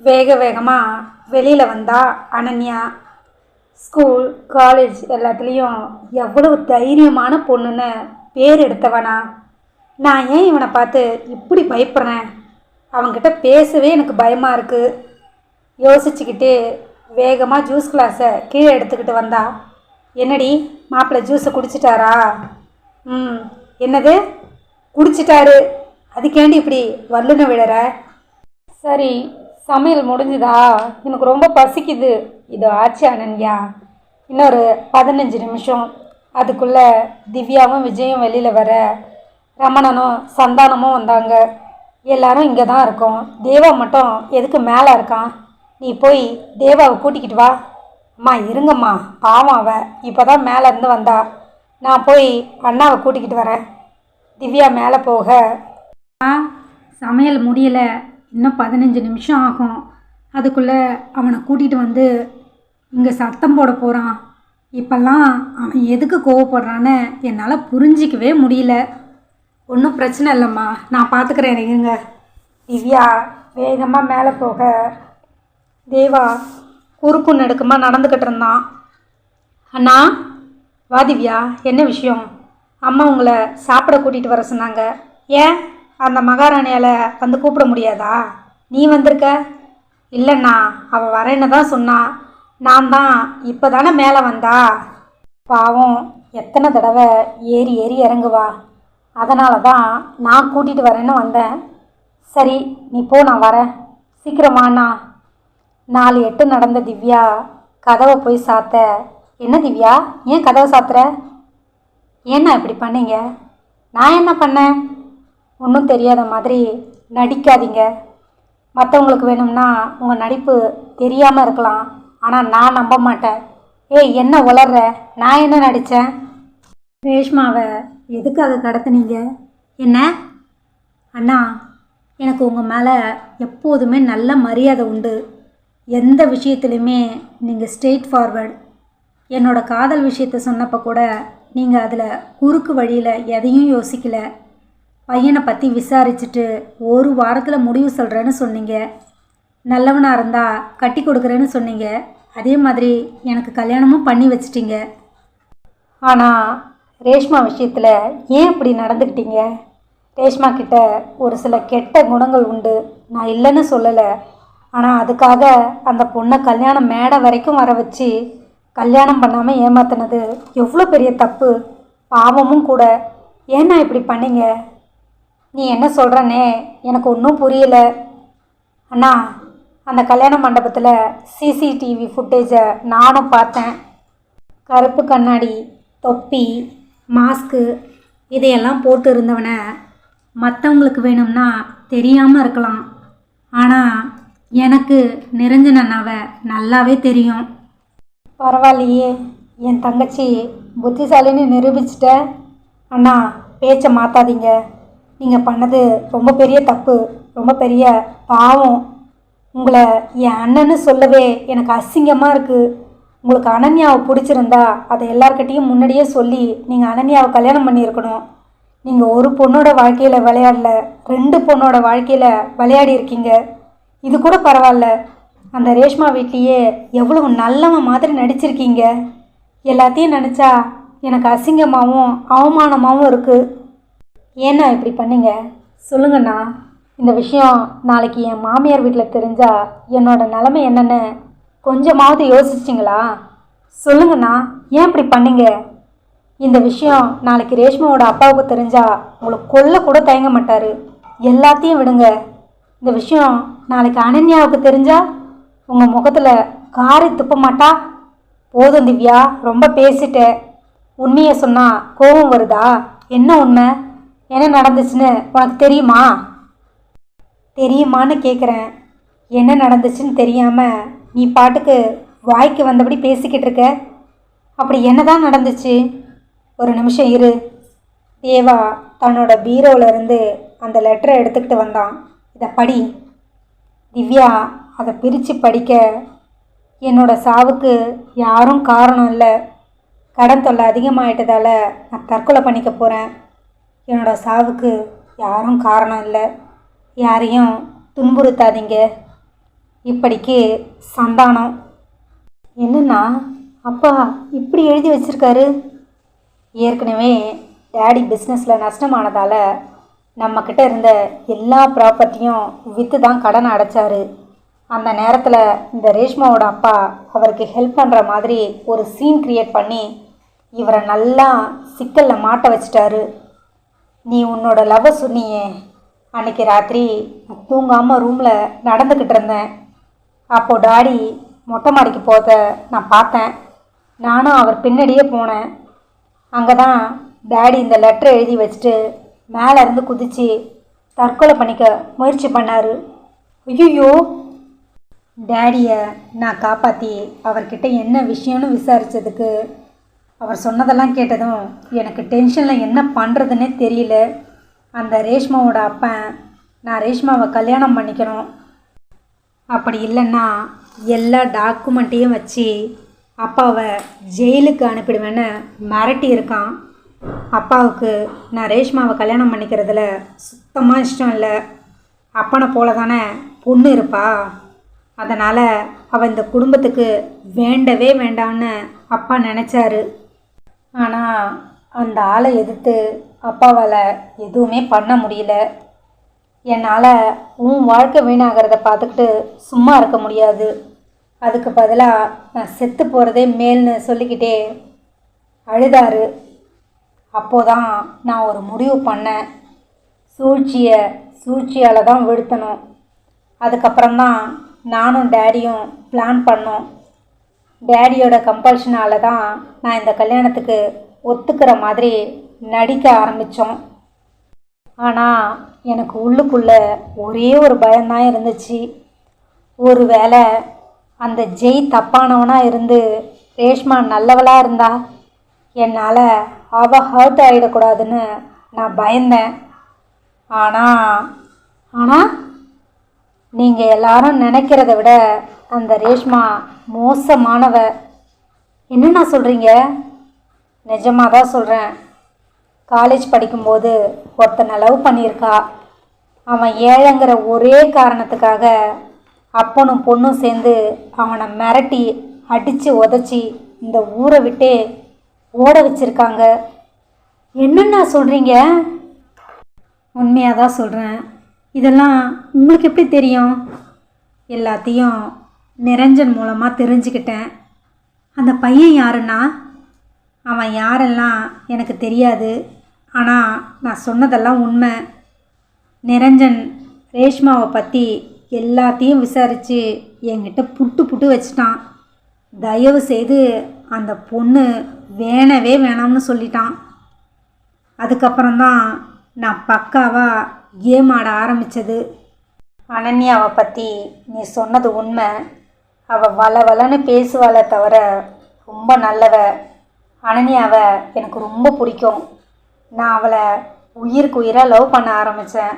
வேக வேகமாக வெளியில் வந்தா அனன்யா ஸ்கூல் காலேஜ் எல்லாத்துலேயும் எவ்வளவு தைரியமான பொண்ணுன்னு பேர் எடுத்தவனா? நான் ஏன் இவனை பார்த்து இப்படி பயப்படுறேன்? அவன்கிட்ட பேசவே எனக்கு பயமாக இருக்குது யோசிச்சுக்கிட்டு வேகமாக ஜூஸ் கிளாஸை கீழே எடுத்துக்கிட்டு வந்தா. என்னடி மாப்பிள்ளை ஜூஸை குடிச்சிட்டாரா? ம் என்னது? குடிச்சிட்டாரு. அதுக்கேண்டி இப்படி வல்லுன விழற? சரி சமையல் முடிஞ்சுதா? எனக்கு ரொம்ப பசிக்குது. இது ஆச்சு அனன்யா. இன்னொரு பதினஞ்சு நிமிஷம். அதுக்குள்ளே திவ்யாவும் விஜயும் வெளியில் வர. ரமணனும் சந்தானமும் வந்தாங்க. எல்லாரும் இங்கே தான் இருக்கோம். தேவா மட்டும் எதுக்கு மேலே இருக்கான்? நீ போய் தேவாவை கூட்டிக்கிட்டு வா. அம்மா இருங்கம்மா. பாவம் அவ. இப்போ தான் மேலே இருந்து வந்தா. நான் போய் அண்ணாவை கூட்டிக்கிட்டு வரேன். திவ்யா மேலே போக. ஆ சமையல் முடியல. இன்னும் பதினஞ்சு நிமிஷம் ஆகும். அதுக்குள்ளே அவனை கூட்டிகிட்டு வந்து இங்கே சத்தம் போட போகிறான் இப்போல்லாம் அவன் எதுக்கு கோவப்படுறான்னு என்னால் புரிஞ்சிக்கவே முடியல. ஒன்றும் பிரச்சனை இல்லைம்மா. நான் பார்த்துக்கிறேன் இருங்க. திவ்யா வேகமாக மேலே போக. தேவா குறுக்கு நெடுக்கமாக நடந்துக்கிட்டு இருந்தான். அண்ணா வா திவ்யா. என்ன விஷயம்? அம்மா உங்களை சாப்பிட கூட்டிகிட்டு வர சொன்னாங்க. ஏன்? அந்த மகாராணியால் வந்து கூப்பிட முடியாதா? நீ வந்திருக்க? இல்லைண்ணா அவள் வரேன்னு தான் சொன்னா நான் தான் இப்போ தானே மேலே வந்தா? பாவம் எத்தனை தடவை ஏறி ஏறி இறங்குவா. அதனால தான் நான் கூட்டிகிட்டு வரேன்னு வந்தேன். சரி நீ போ நான் வரேன். சீக்கிரமாண்ணா. நாலு எட்டு நடந்த திவ்யா கதவை போய் சாத்த. என்ன திவ்யா ஏன் கதவை சாத்துற? ஏண்ணா இப்படி பண்ணீங்க? நான் என்ன பண்ணேன்? ஒன்றும் தெரியாத மாதிரி நடிக்காதீங்க. மற்றவங்களுக்கு வேணும்னா உங்கள் நடிப்பு தெரியாமல் இருக்கலாம். ஆனால் நான் நம்ப மாட்டேன். ஏய் என்ன உளர்ற? நான் என்ன நடித்தேன் ரேஷ்மாவை எதுக்காக கடத்துனீங்க? என்ன? அண்ணா எனக்கு உங்கள் மேலே எப்போதுமே நல்ல மரியாதை உண்டு. எந்த விஷயத்துலையுமே நீங்கள் ஸ்ட்ரெயிட் ஃபார்வர்டு என்னோடய காதல் விஷயத்த சொன்னப்போ கூட நீங்கள் அதில் குறுக்கு வழியில் எதையும் யோசிக்கலை. பையனை பற்றி விசாரிச்சுட்டு ஒரு வாரத்தில் முடிவு சொல்கிறேன்னு சொன்னீங்க. நல்லவனாக இருந்தால் கட்டி கொடுக்குறேன்னு சொன்னீங்க. அதே மாதிரி எனக்கு கல்யாணமும் பண்ணி வச்சிட்டிங்க. ஆனால் ரேஷ்மா விஷயத்தில் ஏன் இப்படி நடந்துக்கிட்டீங்க? ரேஷ்மா கிட்ட ஒரு சில கெட்ட குணங்கள் உண்டு. நான் இல்லைன்னு சொல்லலை. ஆனால் அதுக்காக அந்த பொண்ணை கல்யாணம் மேடை வரைக்கும் வர வச்சு கல்யாணம் பண்ணாமல் ஏமாத்தினது எவ்வளோ பெரிய தப்பு. பாவமும் கூட. ஏன்னா இப்படி பண்ணீங்க? நீ என்ன சொல்கிறனே எனக்கு ஒன்றும் புரியல. அண்ணா அந்த கல்யாண மண்டபத்தில் சிசிடிவி ஃபுட்டேஜை நானும் பார்த்தேன். கருப்பு கண்ணாடி தொப்பி மாஸ்க்கு இதையெல்லாம் போட்டு இருந்தவனை மற்றவங்களுக்கு வேணும்னா தெரியாமல் இருக்கலாம். ஆனால் எனக்கு நிரஞ்சன் அண்ணாவை நல்லாவே தெரியும். பரவாயில்லையே என் தங்கச்சி புத்திசாலின்னு நிரூபிச்சிட்ட. அண்ணா பேச்சை மாற்றாதீங்க நீங்கள் பண்ணது ரொம்ப பெரிய தப்பு ரொம்ப பெரிய பாவம். உங்களை என் அண்ணன்னு சொல்லவே எனக்கு அசிங்கமாக இருக்குது உங்களுக்கு அனன்யாவை பிடிச்சிருந்தா அதை எல்லார்கிட்டேயும் முன்னாடியே சொல்லி நீங்கள் அனன்யாவை கல்யாணம் பண்ணியிருக்கணும். நீங்கள் ஒரு பொண்ணோட வாழ்க்கையில் விளையாடல ரெண்டு பொண்ணோட வாழ்க்கையில் விளையாடி இருக்கீங்க. இது கூட பரவாயில்ல. அந்த ரேஷ்மா வீட்லேயே எவ்வளவு நல்லவன் மாதிரி நடிச்சிருக்கீங்க. எல்லாத்தையும் நினச்சா எனக்கு அசிங்கமாகவும் அவமானமாகவும் இருக்குது ஏண்ணா இப்படி பண்ணீங்க? சொல்லுங்கண்ணா. இந்த விஷயம் நாளைக்கு என் மாமியார் வீட்டில் தெரிஞ்சால் என்னோட நிலைமை என்னென்னு கொஞ்சமாவது யோசிச்சிங்களா? சொல்லுங்கண்ணா ஏன் இப்படி பண்ணீங்க? இந்த விஷயம் நாளைக்கு ரேஷ்மாவோட அப்பாவுக்கு தெரிஞ்சால் உங்களுக்கு கொல்ல கூட தயங்க மாட்டார். எல்லாத்தையும் விடுங்க. இந்த விஷயம் நாளைக்கு அனன்யாவுக்கு தெரிஞ்சால் உங்கள் முகத்தில் காரி துப்ப மாட்டா? போதும் திவ்யா ரொம்ப பேசிட்டேன். உண்மையை சொன்னால் கோபம் வருதா? என்ன உண்மை? என்ன நடந்துச்சுன்னு உனக்கு தெரியுமா? தெரியுமான்னு கேட்குறேன் என்ன நடந்துச்சுன்னு தெரியாமல் நீ பாட்டுக்கு வாய்க்கு வந்தபடி பேசிக்கிட்டு இருக்க? அப்படி என்னதான் நடந்துச்சு? ஒரு நிமிஷம் இரு. தேவா தன்னோட பீரோவிலேருந்து அந்த லெட்டரை எடுத்துக்கிட்டு வந்தான். இதை படி. திவ்யா அதை பிரித்து படிக்க. என்னோட சாவுக்கு யாரும் காரணம் இல்லை. கடன் தொல்லை அதிகமாயிட்டதால நான் தற்கொலை பண்ணிக்க போகிறேன் என்னோட சாவுக்கு யாரும் காரணம் இல்லை. யாரையும் துன்புறுத்தாதீங்க. இப்படிக்கு சந்தானம். என்னென்னா அப்பா இப்படி எழுதி வச்சிருக்காரு. ஏற்கனவே டேடி பிஸ்னஸில் நஷ்டமானதால் நம்மக்கிட்ட இருந்த எல்லா ப்ராப்பர்ட்டியும் விற்று தான் கடனை அடைச்சார். அந்த நேரத்தில் இந்த ரேஷ்மாவோட அப்பா அவருக்கு ஹெல்ப் பண்ணுற மாதிரி ஒரு சீன் க்ரியேட் பண்ணி இவரை நல்லா சிக்கலில் மாட்ட வச்சிட்டாரு. நீ உன்னோட லவ் சொன்னியே அன்னைக்கு ராத்திரி நான் தூங்காமல் ரூமில் நடந்துக்கிட்டு இருந்தேன். அப்போது டாடி மொட்டை மாடிக்கு போத நான் பார்த்தேன். நானும் அவர் பின்னாடியே போனேன். அங்கே தான் டாடி இந்த லெட்டர் எழுதி வச்சுட்டு மேலே இருந்து குதித்து தற்கொலை பண்ணிக்க முயற்சி பண்ணார். ஐயோ டேடியை நான் காப்பாற்றி அவர்கிட்ட என்ன விஷயம்னு விசாரித்ததுக்கு அவர் சொன்னதெல்லாம் கேட்டதும் எனக்கு டென்ஷனில் என்ன பண்ணுறதுன்னே தெரியல. அந்த ரேஷ்மாவோட அப்பன் நான் ரேஷ்மாவை கல்யாணம் பண்ணிக்கணும். அப்படி இல்லைன்னா எல்லா டாக்குமெண்ட்டையும் வச்சு அப்பாவை ஜெயிலுக்கு அனுப்பிடுவேன்னு மிரட்டி இருக்கான். அப்பாவுக்கு நான் ரேஷ்மாவை கல்யாணம் பண்ணிக்கிறதுல சுத்தமாக இஷ்டம் இல்லை. அப்பனை போல தானே பொண்ணு இருப்பா. அதனால் அவள் இந்த குடும்பத்துக்கு வேண்டவே வேண்டாம்னு அப்பா நினச்சாரு. ஆனால் அந்த ஆளை எதிர்த்து அப்பாவால் எதுவுமே பண்ண முடியல. என்னால் உன் வாழ்க்கை வீணாகிறத பார்த்துக்கிட்டு சும்மா இருக்க முடியாது. அதுக்கு பதிலாக நான் செத்து போகிறதே மேல்னு சொல்லிக்கிட்டே அழுதாரு. அப்போதான் நான் ஒரு முடிவு பண்ணேன். சூழ்ச்சியை சூழ்ச்சியால் தான் வீழ்த்தணும். அதுக்கப்புறம்தான் நானும் டேடியும் பிளான் பண்ணோம். டேடியோட கம்பல்ஷனால தான் நான் இந்த கல்யாணத்துக்கு ஒத்துக்கிற மாதிரி நடிக்க ஆரம்பித்தோம் ஆனால் எனக்கு உள்ளுக்குள்ளே ஒரே ஒரு பயம்தான் இருந்துச்சு. ஒரு வேளை அந்த ஜெய் தப்பானவனாக இருந்து ரேஷ்மா நல்லவளாக இருந்தா என்னால் அவ ஹர்ட் ஆகிடக்கூடாதுன்னு நான் பயந்தேன். ஆனால் ஆனால் நீங்கள் எல்லாரும் நினைக்கிறத விட அந்த ரேஷ்மா மோசமானவ. என்னென்ன சொல்கிறீங்க நிஜமாக தான் சொல்கிறேன் காலேஜ் படிக்கும்போது ஒருத்தனை லவ் பண்ணியிருக்கா. அவன் ஏழைங்கிற ஒரே காரணத்துக்காக அப்பனும் பொண்ணும் சேர்ந்து அவனை மிரட்டி அடித்து உதச்சி இந்த ஊரை விட்டே ஓட வச்சிருக்காங்க. என்னென்ன சொல்கிறீங்க உண்மையாக தான் சொல்கிறேன் இதெல்லாம் உங்களுக்கு எப்படி தெரியும்? எல்லாத்தையும் நிரஞ்சன் மூலமாக தெரிஞ்சுக்கிட்டேன். அந்த பையன் யாருன்னா? அவன் யாரெல்லாம் எனக்கு தெரியாது. ஆனால் நான் சொன்னதெல்லாம் உண்மை. நிரஞ்சன் ரேஷ்மாவை பற்றி எல்லாத்தையும் விசாரித்து என்கிட்ட புட்டு புட்டு வச்சிட்டான். தயவு செய்து அந்த பொண்ணு வேணவே வேணாம்னு சொல்லிட்டான். அதுக்கப்புறம்தான் நான் பக்காவாக கேம் ஆட ஆரம்பித்தது அனன்யாவை பற்றி நீ சொன்னது உண்மை. அவள் வள வளன்னு பேசுவாளே தவிர ரொம்ப நல்லவ. அனன்யாவை எனக்கு ரொம்ப பிடிக்கும். நான் அவளை உயிருக்கு உயிராக லவ் பண்ண ஆரம்பித்தேன்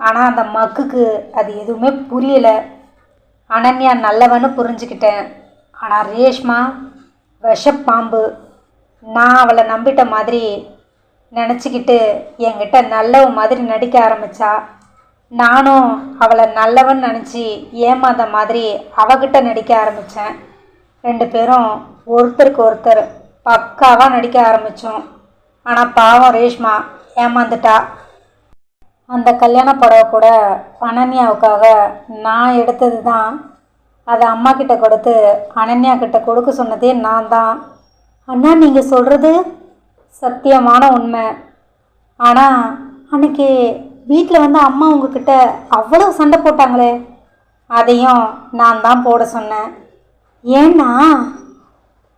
ஆனால் அந்த மக்குக்கு அது எதுவுமே புரியலை. அனன்யா நல்லவன்னு புரிஞ்சுக்கிட்டேன். ஆனால் ரேஷ்மா விஷப்பாம்பு நான் அவளை நம்பிட்ட மாதிரி நினச்சிக்கிட்டு என்கிட்ட நல்லவ மாதிரி நடிக்க ஆரம்பித்தா நானும் அவளை நல்லவன் நினச்சி ஏமாந்த மாதிரி அவகிட்ட நடிக்க ஆரம்பித்தேன் ரெண்டு பேரும் ஒருத்தருக்கு ஒருத்தர் பக்காவாக நடிக்க ஆரம்பித்தோம் ஆனால் பாவம் ரேஷ்மா ஏமாந்துட்டா. அந்த கல்யாண புடவை கூட அனன்யாவுக்காக நான் எடுத்தது தான் அதை அம்மா கிட்ட கொடுத்து அனன்யா கிட்ட கொடுக்க சொன்னதே நான் தான் அண்ணா நீங்கள் சொல்கிறது சத்தியமான உண்மை. ஆனால் அன்னைக்கு வீட்டில் வந்து அம்மா உங்ககிட்ட அவ்வளோ சண்டை போட்டாங்களே? அதையும் நான் தான் போட சொன்னேன். ஏன்னா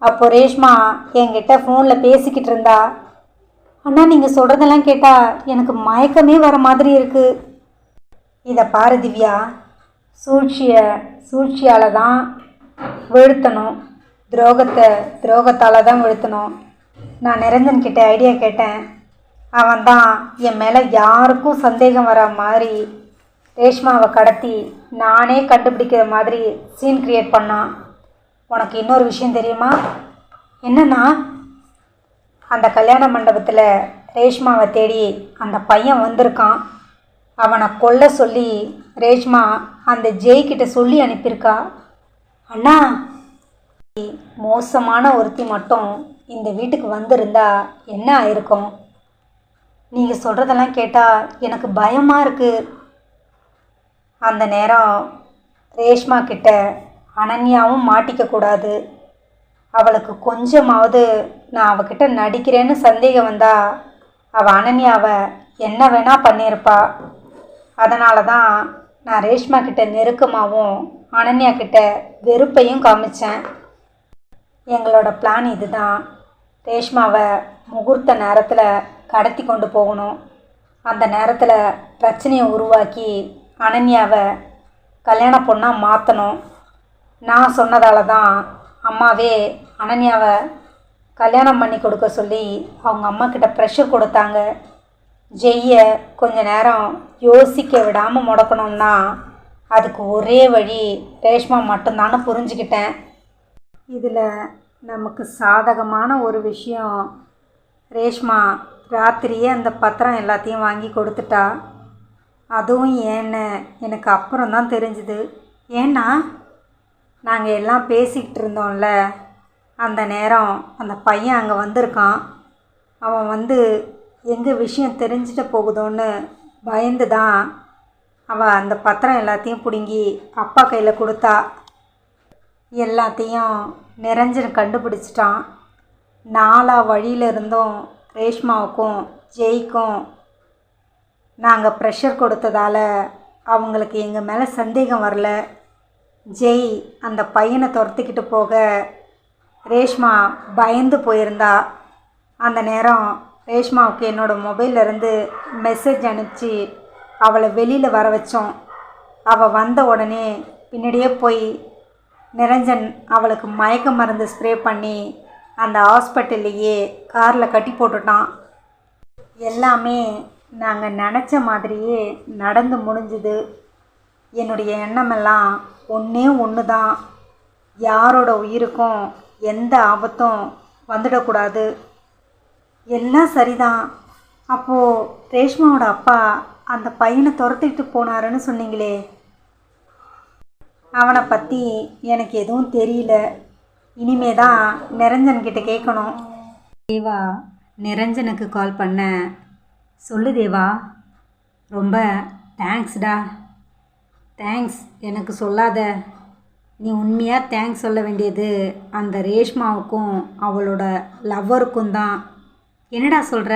அப்போ ரேஷ்மா என்கிட்ட ஃபோனில் பேசிக்கிட்டு இருந்தா. அண்ணா நீங்கள் சொல்கிறதெல்லாம் கேட்டால் எனக்கு மயக்கமே வர மாதிரி இருக்குது இதை பாரு திவ்யா. சூழ்ச்சியை சூழ்ச்சியால் தான் வீழ்த்தணும் துரோகத்தை துரோகத்தால் தான் வீழ்த்தணும் நான் நிரஞ்சன்கிட்ட ஐடியா கேட்டேன். அவன் தான் என் மேலே யாருக்கும் சந்தேகம் வர மாதிரி ரேஷ்மாவை கடத்தி நானே கண்டுபிடிக்கிற மாதிரி சீன் க்ரியேட் பண்ணான். உனக்கு இன்னொரு விஷயம் தெரியுமா? என்னன்னா அந்த கல்யாண மண்டபத்தில் ரேஷ்மாவை தேடி அந்த பையன் வந்திருக்கான். அவனை கொல்ல சொல்லி ரேஷ்மா அந்த ஜெய்கிட்ட சொல்லி அனுப்பியிருக்கா. அண்ணா மோசமான ஒருத்தி மட்டும் இந்த வீட்டுக்கு வந்திருந்தா என்ன ஆயிருக்கும்? நீங்கள் சொல்கிறதெல்லாம் கேட்டால் எனக்கு பயமாக இருக்குது அந்த நேரம் ரேஷ்மா கிட்ட அனன்யாவும் மாட்டிக்க கூடாது. அவளுக்கு கொஞ்சமாவது நான் அவகிட்ட நடிக்கிறேன்னு சந்தேகம் வந்தா அவள் அனன்யாவை என்ன வேணால் பண்ணியிருப்பா. அதனால தான் நான் ரேஷ்மா கிட்ட நெருக்கமாகவும் அனன்யா கிட்ட வெறுப்பையும் காமிச்சேன். எங்களோட பிளான் இதுதான். ரேஷ்மாவை முகூர்த்த நேரத்தில் கடத்தி கொண்டு போகணும். அந்த நேரத்தில் பிரச்சனையை உருவாக்கி அனன்யாவை கல்யாண பொண்ணாக மாற்றணும் நான் சொன்னதால தான் அம்மாவே அனன்யாவை கல்யாணம் பண்ணி கொடுக்க சொல்லி அவங்க அம்மாக்கிட்ட ப்ரெஷர் கொடுத்தாங்க. ஜெய்ய கொஞ்ச நேரம் யோசிக்க விடாமல் முடக்கணும்னா அதுக்கு ஒரே வழி ரேஷ்மா மட்டும்தான்னு புரிஞ்சுக்கிட்டேன். இதில் நமக்கு சாதகமான ஒரு விஷயம் ரேஷ்மா ராத்திரியே அந்த பத்திரம் எல்லாத்தையும் வாங்கி கொடுத்துட்டா? அதுவும் ஏன்னு எனக்கு அப்புறம் தான் தெரிஞ்சுது. ஏன்னா நாங்கள் எல்லாம் பேசிக்கிட்டு இருந்தோம்ல அந்த நேரம் அந்த பையன் அங்கே வந்திருக்கான். அவன் வந்து எங்கே விஷயம் தெரிஞ்சுட்டு போகுதோன்னு பயந்து தான் அவள் அந்த பத்திரம் எல்லாத்தையும் பிடுங்கி அப்பா கையில் கொடுத்தா. எல்லாத்தையும் நிரஞ்சன் கண்டுபிடிச்சிட்டான். நாலா வழியில் இருந்தும் ரேஷ்மாவுக்கும் ஜெய்க்கும் நாங்கள் ப்ரெஷர் கொடுத்ததால அவங்களுக்கு எங்கள் மேலே சந்தேகம் வரல. ஜெய் அந்த பையனை துரத்திக்கிட்டு போக ரேஷ்மா பயந்து போயிருந்தா. அந்த நேரம் ரேஷ்மாவுக்கு என்னோடய மொபைல்லேருந்து மெசேஜ் அனுப்பிச்சு அவளை வெளியில் வர வச்சோம். அவள் வந்த உடனே பின்னாடியே போய் நிரஞ்சன் அவளுக்கு மயக்க மருந்து ஸ்ப்ரே பண்ணி அந்த ஹாஸ்பிட்டல்லையே காரில் கட்டி போட்டுட்டான். எல்லாமே நாங்கள் நினச்ச மாதிரியே நடந்து முடிஞ்சுது. என்னுடைய எண்ணமெல்லாம் ஒன்றே ஒன்று தான் யாரோட உயிருக்கும் எந்த ஆபத்தும் வந்துடக்கூடாது. எல்லாம் சரிதான். அப்போது ரேஷ்மாவோட அப்பா அந்த பையனை துரத்திட்டு போனாருன்னு சொன்னீங்களே. அவனை பற்றி எனக்கு எதுவும் தெரியல. இனிமே தான் நிரஞ்சன்கிட்ட கேட்கணும். தேவா நிரஞ்சனுக்கு கால் பண்ண. சொல்லு தேவா. ரொம்ப தேங்க்ஸ்டா தேங்க்ஸ் எனக்கு சொல்லாத. நீ உண்மையாக தேங்க்ஸ் சொல்ல வேண்டியது அந்த ரேஷ்மாவுக்கும் அவளோட லவ்வருக்கும் தான். என்னடா சொல்கிற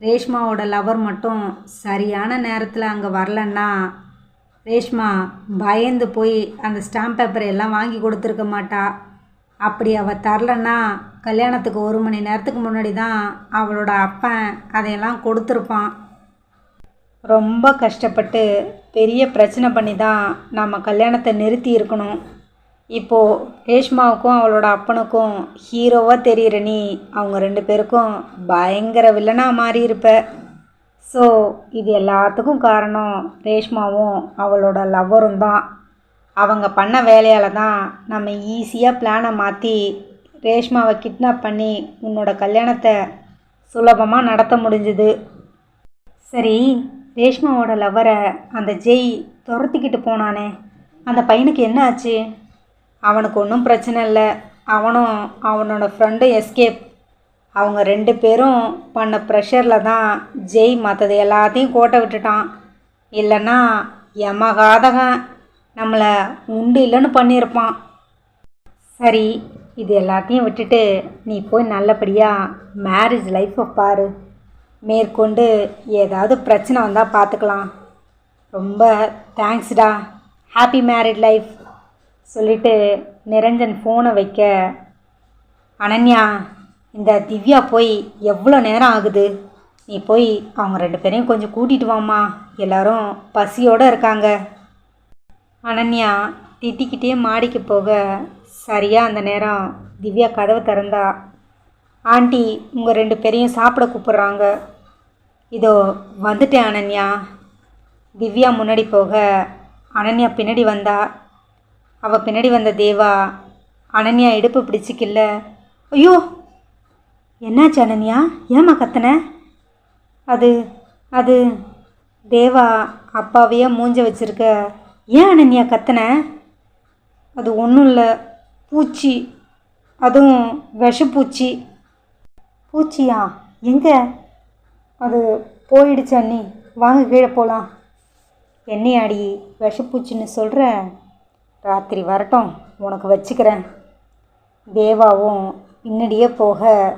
ரேஷ்மாவோட லவர் மட்டும் சரியான நேரத்தில் அங்கே வரலன்னா ரேஷ்மா பயந்து போய் அந்த ஸ்டாம்ப் பேப்பர் எல்லாம் வாங்கி கொடுத்துருக்க மாட்டா. அப்படி அவள் தரலன்னா கல்யாணத்துக்கு ஒரு மணி நேரத்துக்கு முன்னாடி தான் அவளோட அப்பன் அதையெல்லாம் கொடுத்துருப்பான். ரொம்ப கஷ்டப்பட்டு பெரிய பிரச்சனை பண்ணி தான் நம்ம கல்யாணத்தை நிறுத்தி இருக்கணும். இப்போது ரேஷ்மாவுக்கும் அவளோட அப்பனுக்கும் ஹீரோவாக தெரிகிற நீ அவங்க ரெண்டு பேருக்கும் பயங்கர வில்லனாக மாறியிருப்ப. ஸோ இது எல்லாத்துக்கும் காரணம் ரேஷ்மாவும் அவளோட லவ்வரும் தான். அவங்க பண்ண வேலையால் தான் நம்ம ஈஸியாக பிளானை மாற்றி ரேஷ்மாவை கிட்னாப் பண்ணி உன்னோட கல்யாணத்தை சுலபமாக நடத்த முடிஞ்சுது. சரி ரேஷ்மாவோட லவ்வரை அந்த ஜெய் துரத்திக்கிட்டு போனானே. அந்த பையனுக்கு என்ன ஆச்சு? அவனுக்கு ஒன்றும் பிரச்சனை இல்லை. அவனும் அவனோட ஃப்ரெண்டும் எஸ்கேப் அவங்க ரெண்டு பேரும் பண்ண ப்ரெஷரில் தான் ஜெய் மற்றது எல்லாத்தையும் கோட்டை விட்டுட்டான். இல்லைன்னா எமகாதகன் நம்மளை உண்டு இல்லைன்னு பண்ணியிருப்பான். சரி இது எல்லாத்தையும் விட்டுட்டு நீ போய் நல்லபடியாக மேரேஜ் லைஃப்பை பாரு. மேற்கொண்டு ஏதாவது பிரச்சனை வந்தால் பார்த்துக்கலாம் ரொம்ப தேங்க்ஸ்டா ஹாப்பி மேரிட் லைஃப் சொல்லிவிட்டு நிரஞ்சன் ஃபோனை வைக்க. அனன்யா இந்த திவ்யா போய் எவ்வளோ நேரம் ஆகுது? நீ போய் அவங்க ரெண்டு பேரையும் கொஞ்சம் கூட்டிகிட்டு வாம்மா. எல்லாரும் பசியோடு இருக்காங்க. அனன்யா திட்டிக்கிட்டே மாடிக்கு போக சரியாக அந்த நேரம் திவ்யா கதவை திறந்தா. ஆண்டி உங்கள் ரெண்டு பேரையும் சாப்பிட கூப்பிட்றாங்க. இதோ வந்துட்டேன் அனன்யா. திவ்யா முன்னாடி போக அனன்யா பின்னாடி வந்தா. அவள் பின்னாடி வந்த தேவா அனன்யா இடுப்பு பிடிச்சிக்கல. ஐயோ! என்னாச்சு அனன்யா? ஏம்மா கத்தின? அது அது தேவா அப்பாவையே மூஞ்ச வச்சிருக்க. ஏன் அனன்யா கத்தின? அது ஒன்றும் இல்லை. பூச்சி. அதுவும் விஷப்பூச்சி. பூச்சியா? எங்கே? அது போயிடுச்சு அண்ணி. வாங்க கீழே போகலாம் என்னையாடி விஷப்பூச்சின்னு சொல்கிற ராத்திரி வரட்டும். உனக்கு வச்சுக்கிறேன். தேவாவும் பின்னாடியே போக.